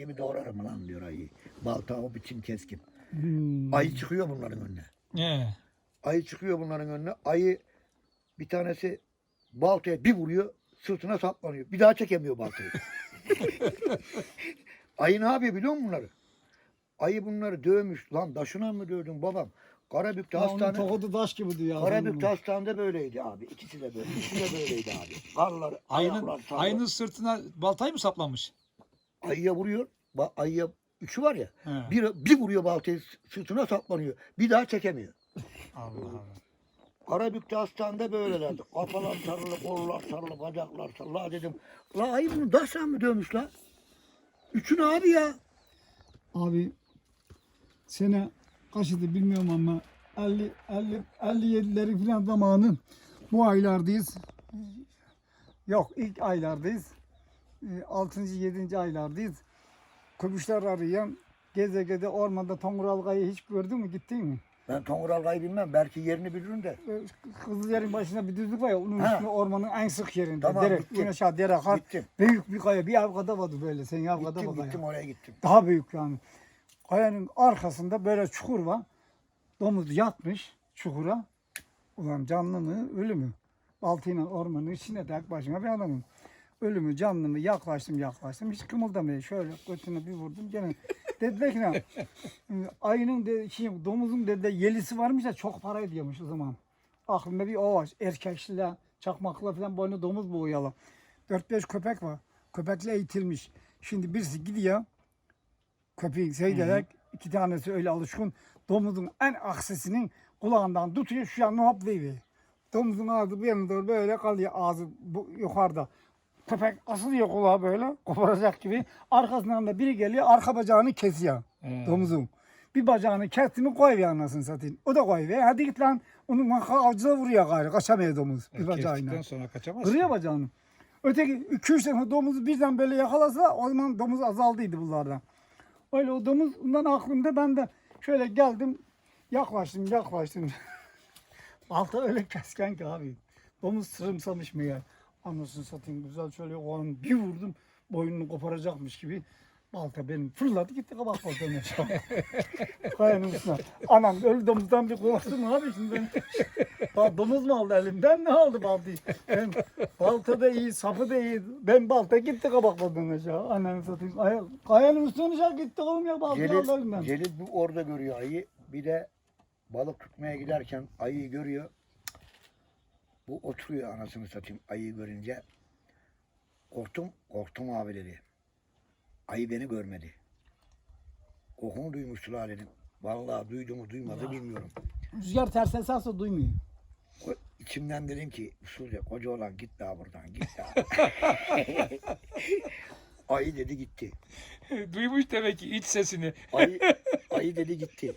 gibi doğrarım lan diyor ayı. Balta o biçim keskin. Hmm. Ayı çıkıyor bunların önüne. He. Ayı çıkıyor bunların önüne. Ayı bir tanesi baltaya bir vuruyor sırtına saplanıyor. Bir daha çekemiyor baltayı. ayı ne yapıyor biliyor musun bunları? Ayı bunları dövmüş. Lan taşına mı dövdün babam? Karabük'te Ya hastane. tokadı taş gibi diyor. Karabük'te hastanede böyleydi abi. İkisi de böyle. İkisi de böyleydi abi. Karlar, Ayının, ayının sırtına baltayı mı saplamış? Ayıya vuruyor. Ba- ayıya üçü var ya. He. Bir, bir vuruyor baltayı sırtına saplanıyor. Bir daha çekemiyor. Allah Allah. Karabük'te hastanede böylelerdi. Kafalar sarılı, kollar sarılı, bacaklar sarılı. La dedim. La ayı bunu daşla mı dövmüş la? Üçünü abi ya. Abi sene kaçıydı bilmiyorum ama 50 50 57'leri falan zamanı bu aylardayız. Yok ilk aylardayız. 6. 7. aylardayız. Köpüşler arayan geze geze ormanda Tonguralga'yı hiç gördün mü gittin mi? Ben Tonguralga'yı bilmem. Belki yerini bilirim de. Ee, Kızılyerin başında bir düzlük var ya onun Ha. üstünde ormanın en sık yerinde. Tamam, dere, gittim. aşağı dere akar. Gittim. Büyük bir kaya bir avkada vardı böyle. Sen avkada Gittim bak gittim ya. oraya gittim. Daha büyük yani. Kayanın arkasında böyle çukur var. Domuz yatmış çukura. Ulan canlı mı ölü mü? Baltayla ormanın içinde tek başına bir adamım. Ölü mü canlı mı yaklaştım yaklaştım. Hiç kımıldamıyor. Şöyle götüne bir vurdum. Gene dediler ki ne? Ayının de, şey, domuzun dediler yelisi varmış da çok para ediyormuş o zaman. Aklımda bir o var. Erkekçiler, çakmakla falan boynu domuz boğuyalı. 4-5 köpek var. Köpekle eğitilmiş. Şimdi birisi gidiyor. Köpeği seyrederek iki tanesi öyle alışkın. Domuzun en aksesinin kulağından tutuyor şu yanına hoplayıveriyor. Domuzun ağzı bir yana doğru böyle kalıyor ağzı bu, yukarıda. Köpek asılıyor kulağı böyle koparacak gibi. Arkasından da biri geliyor arka bacağını kesiyor He. domuzun. Bir bacağını kesti mi koyuyor anasını satayım. O da koyuyor. Hadi git lan. Onu avcıda vuruyor gayrı. Kaçamıyor domuz bir bacağıyla. Kestikten sonra kaçamaz. Kırıyor bacağını. Öteki iki üç tane domuzu birden böyle yakalasa o zaman domuz azaldıydı bunlardan. Öyle o domuz ondan aklımda ben de şöyle geldim yaklaştım yaklaştım. Balta öyle kesken ki abi. Domuz sırımsamış mı ya? Anasını satayım güzel şöyle o an bir vurdum boynunu koparacakmış gibi. Balta benim fırladı gitti kabak baltanın aşağı. Kayanın üstüne. Anam ölü domuzdan bir korktum abi şimdi ben. Ba- domuz mu aldı elimden ne aldı baltayı? Ben, balta da iyi, sapı da iyi. Ben balta gitti kabak baltanın aşağı. Ananı satayım. Ay, kayanın üstüne aşağı gitti oğlum ya baltayı aldı elimden. Celil bu orada görüyor ayı. Bir de balık tutmaya giderken ayıyı görüyor. Bu oturuyor anasını satayım ayıyı görünce. Korktum, korktum abi dedi. Ayı beni görmedi. Kokunu duymuşlar dedim. Vallahi duydu mu duymadı bilmiyorum. Rüzgar ters eserse duymuyor. O, içimden dedim ki usulca koca olan git daha buradan git daha. ayı dedi gitti. Duymuş demek ki iç sesini. Ayı, ayı dedi gitti.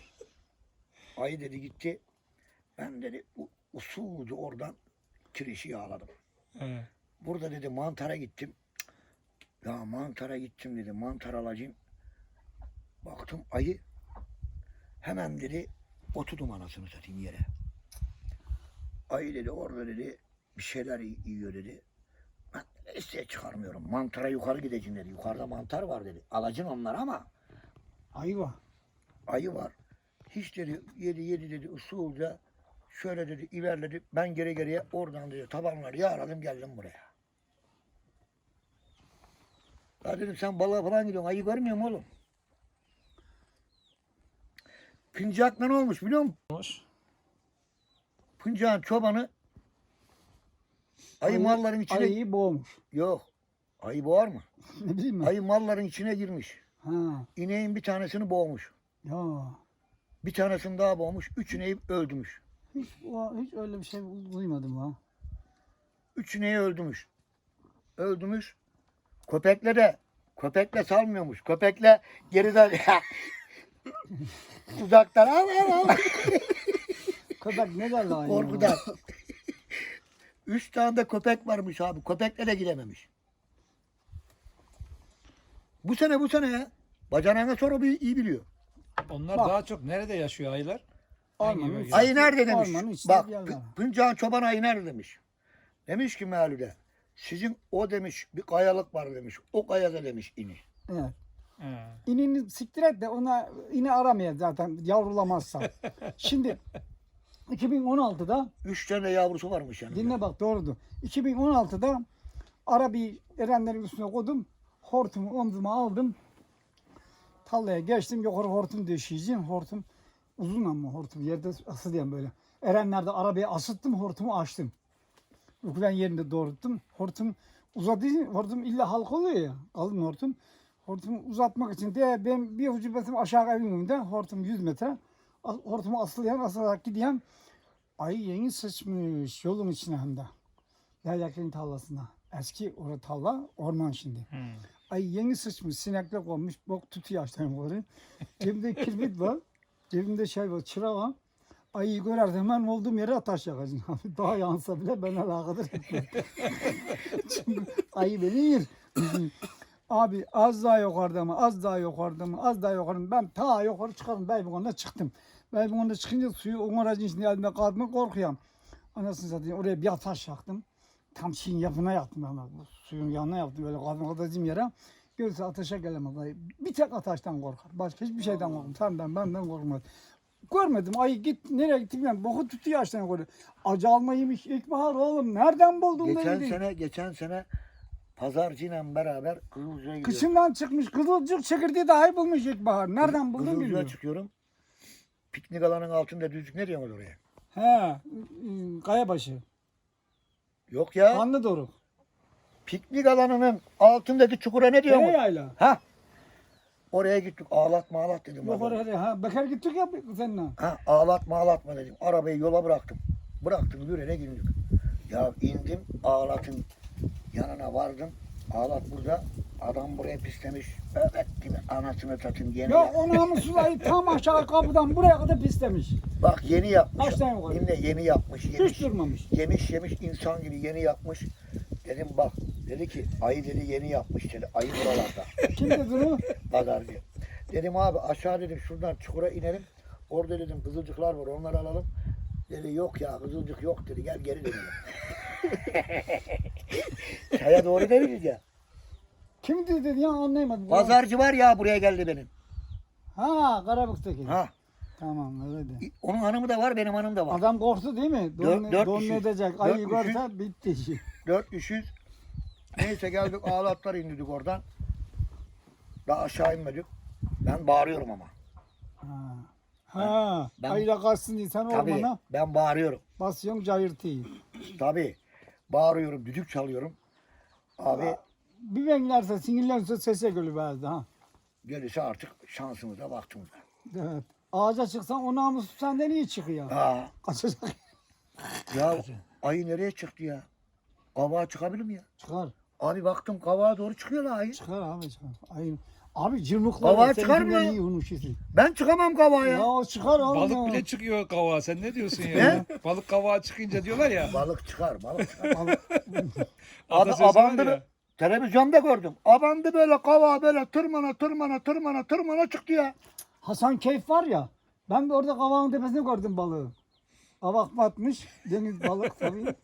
Ayı dedi gitti. Ben dedi usulca oradan kirişi yağladım. He. Burada dedi mantara gittim. Ya mantara gittim dedi. Mantar alacağım. Baktım ayı. Hemen dedi oturdum anasını satayım yere. Ayı dedi orada dedi bir şeyler yiyor dedi. Ben isteye çıkarmıyorum. Mantara yukarı gideceğim dedi. Yukarıda mantar var dedi. Alacaksın onları ama Ayı var. ayı var. Hiç dedi yedi yedi dedi usulca şöyle dedi ilerledi. Ben geri geriye oradan dedi tabanları yağladım geldim buraya. Ya dedim sen balığa falan gidiyorsun ayı görmüyor musun oğlum? Pincak'la ne olmuş biliyor musun? Olmuş. Pincak'ın çobanı ayı, Ayı- malların içine... Ayıyı boğmuş. Yok. Ayı boğar mı? ne bileyim ben. Ayı malların içine girmiş. Ha. İneğin bir tanesini boğmuş. Ya. Bir tanesini daha boğmuş. Üç ineği öldürmüş. Hiç, o- hiç öyle bir şey duymadım ha. Üç ineği öldürmüş. Öldürmüş. Köpekle de köpekle salmıyormuş. Köpekle geriden uzaktan al al al Köpek ne derler ayı? korkudan. Üç tane de köpek varmış abi. Köpekle de gidememiş. Bu sene bu sene ya. Bacanağına sonra bir iyi biliyor. Onlar Bak. daha çok nerede yaşıyor ayılar? Ormanın. Ayı nerede demiş. Ormanın içinde Bak bir çoban ayı nerede demiş. Demiş ki mealüde. Sizin o demiş bir kayalık var demiş. O kayada demiş ini. Evet. He. inini siktir et de ona ini aramaya zaten yavrulamazsa. Şimdi 2016'da Üç tane yavrusu varmış yani. dinle bak doğrudur. 2016'da arabayı erenlerin üstüne koydum. Hortumu omzuma aldım. Tallaya geçtim. Yukarı hortum döşeyeceğim. Hortum uzun ama hortum yerde asılıyım böyle. Erenlerde arabaya asıttım. Hortumu açtım. Ukulen yerinde doğrulttum. Hortum uzadı. Hortum illa halka oluyor ya. Kalın hortum. Hortumu uzatmak için de ben bir ucu besim aşağı evin önünde. Hortum 100 metre. Hortumu asılayan asılarak gidiyen. Ay yeni sıçmış yolun içine hem de. Yaylakların tarlasına. Eski orada tarla orman şimdi. Ay yeni sıçmış sinekler konmuş bok tutuyor açtan yukarı. Cebimde kirbit var. Cebimde şey var çıra var. Ayı görer hemen olduğum yere taş yakacaksın. Abi daha yansa bile ben alakadar etmem. Çünkü ayı beni yer. Abi az daha yukarıda mı, az daha yukarıda mı, az daha yukarıda mı? Ben ta yukarı çıkarım. Beybukan'da çıktım. Beybukan'da çıkınca suyu o aracın içinde elime kaldım korkuyorum. Anasını satayım oraya bir taş yaktım. Tam şeyin yapına yaktım ama bu suyun yanına yaptım böyle kaldım kadacım yere. Görse ateşe gelemez ayı. Bir tek ateşten korkar. Başka hiçbir şeyden korkmam. Senden benden korkmaz. Görmedim ayı git nereye gitti bilmiyorum. Boku tutuyor açtan yukarı. Acı almaymış ilkbahar oğlum. Nereden buldun Geçen beni? sene geçen sene pazarcıyla beraber Kızılcık'a gidiyorum. Kışından çıkmış kızılcık çekirdeği dahi bulmuş ilkbahar. Nereden buldun Kızılcık'a bilmiyorum. çıkıyorum. Piknik alanının altında düzlük ne diyorsun oraya? He, ıı, Kayabaşı. Yok ya. Kanlı Doruk. Piknik alanının altındaki çukura ne diyorsun? Kaya yayla. Ha? Oraya gittik. Ağlat dedim. Yok oraya ha. Bekar gittik ya seninle. Ha, ağlatma ağlatma dedim. Arabayı yola bıraktım. Bıraktım yürene girdik. Ya indim ağlatın yanına vardım. Ağlat burada. Adam buraya pislemiş. Evet gibi anasını satayım yeni Ya yap- o namussuz ayı tam aşağı kapıdan buraya kadar pislemiş. Bak yeni yapmış. Kaç tane var? Dinle yeni yapmış. Hiç Yemiş, durmamış. yemiş yemiş insan gibi yeni yapmış. Dedim bak dedi ki ayı dedi yeni yapmış dedi. Ayı buralarda. Kim dedi bunu? Pazarcı. Dedim abi aşağı dedim şuradan çukura inelim. Orada dedim kızılcıklar var onları alalım. Dedi yok ya kızılcık yok dedi gel geri dönelim. Çaya doğru döneceğiz ya. Kim dedi ya anlayamadım. Pazarcı var ya buraya geldi benim. Ha Karabük'teki. Ha. Tamam öyle de. Onun hanımı da var benim hanım da var. Adam korktu değil mi? Don, Dört- dört don kişi. edecek. Dört Ayı kişi. görse bitti işi. 400 Neyse geldik ağlatlar indirdik oradan. Daha aşağı inmedik. Ben bağırıyorum ama. Ha. Ha. Ben- Ayıyla kaçsın diye sen Tabii ormana ben bağırıyorum. basıyorsun cayırtıyı. Tabii. Bağırıyorum, düdük çalıyorum. Abi Bir beklerse sinirlenirse sese gülüverdi ha. gelirse artık şansımıza baktığımızda. Evet. Ağaca çıksan o namussuz senden iyi çıkıyor. Aa, Kaçacak. ya ayı nereye çıktı ya? Kavağa çıkabilir mi ya? Çıkar. Abi baktım kavağa doğru çıkıyor la ayı. Çıkar abi çıkar. Ayı. Abi cırmıklar Kavağa çıkar mı ya? Ben çıkamam kavağa Ya ya. o çıkar oğlum. Balık ya. bile çıkıyor kavağa. Sen ne diyorsun ya? Balık kavağa çıkınca diyorlar ya. Balık çıkar, balık çıkar. Balık- Abi abandı. Televizyonda gördüm. Abandı böyle kavağa böyle tırmana tırmana tırmana tırmana çıktı ya. Hasan Keyf var ya. Ben de orada kavağın tepesinde gördüm balığı. Kavak batmış. Deniz balık tabii.